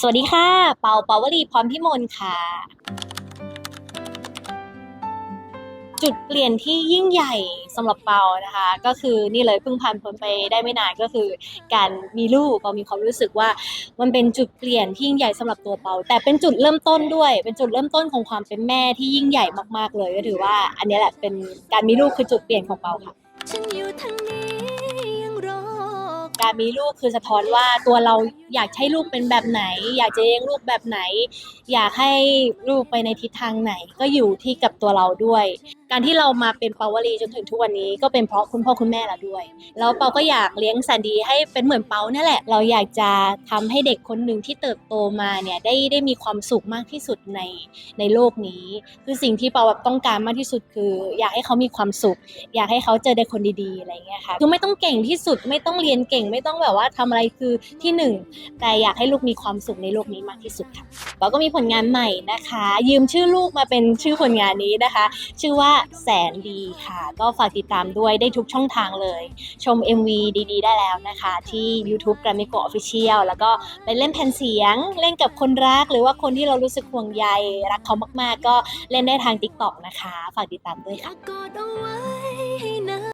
สวัสดีค่ะ เปาเปาวลีพรพิมลค่ะ จุดเปลี่ยนที่ยิ่งใหญ่สำหรับเปานะคะ ก็คือนี่เลยเพิ่งผ่านพ้นไปได้ไม่นานก็คือ การมีลูกเปามีความรู้สึกว่ามันเป็นจุดเปลี่ยนที่ยิ่งใหญ่สำหรับตัวเปาแต่เป็นจุดเริ่มต้นด้วย เป็นจุดเริ่มต้นของความเป็นแม่ที่ยิ่งใหญ่มากๆเลยก็ถือว่า อันนี้แหละเป็นการมีลูกคือจุดเปลี่ยนของเปาค่ะฉันอยู่ทางนี้ การมีลูกคือสะท้อนว่าตัวเราอยากให้ลูกเป็นแบบไหน อยากจะเลี้ยงลูกแบบไหน อยากให้ลูกไปในทิศทางไหน ก็อยู่ที่กับตัวเราด้วยการที่เรามาเป็นปาวลีจนถึงทุกวันนี้ก็เป็นเพราะคุณพ่อคุณแม่เราด้วย แล้วเปาก็อยากเลี้ยงแสนดีให้เป็นเหมือนเปาเนี่ยแหละ เราอยากจะทำให้เด็กคนหนึ่งที่เติบโตมาเนี่ยได้ได้มีความสุขมากที่สุดในในโลกนี้ คือสิ่งที่เปาแบบต้องการมากที่สุดคือ อยากให้เขามีความสุข อยากให้เขาเจอแต่คนดีๆอะไรเงี้ยค่ะคือไม่ต้องเก่งที่สุดไม่ต้องเรียนเก่ง ไม่ต้องแบบว่าทำอะไรคือที่หนึ่งแต่อยากให้ลูกมีความสุขในโลกนี้มากที่สุดค่ะเราก็มีผลงานใหม่นะคะ ยืมชื่อลูกมาเป็นชื่อผลงานนี้นะคะ ชื่อว่าแสนดีค่ะ ก็ฝากติดตามด้วยได้ทุกช่องทางเลย ชม MV ดีๆ ได้แล้วนะคะ ที่ YouTube g r a m m y c o Official แล้วก็ไปเล่นแผ่นเสียง เล่นกับคนรัก หรือว่าคนที่เรารู้สึกห่วงใยรักเขามากๆ ก็เล่นได้ทาง TikTok นะคะ ฝากติดตามด้วยค่ะ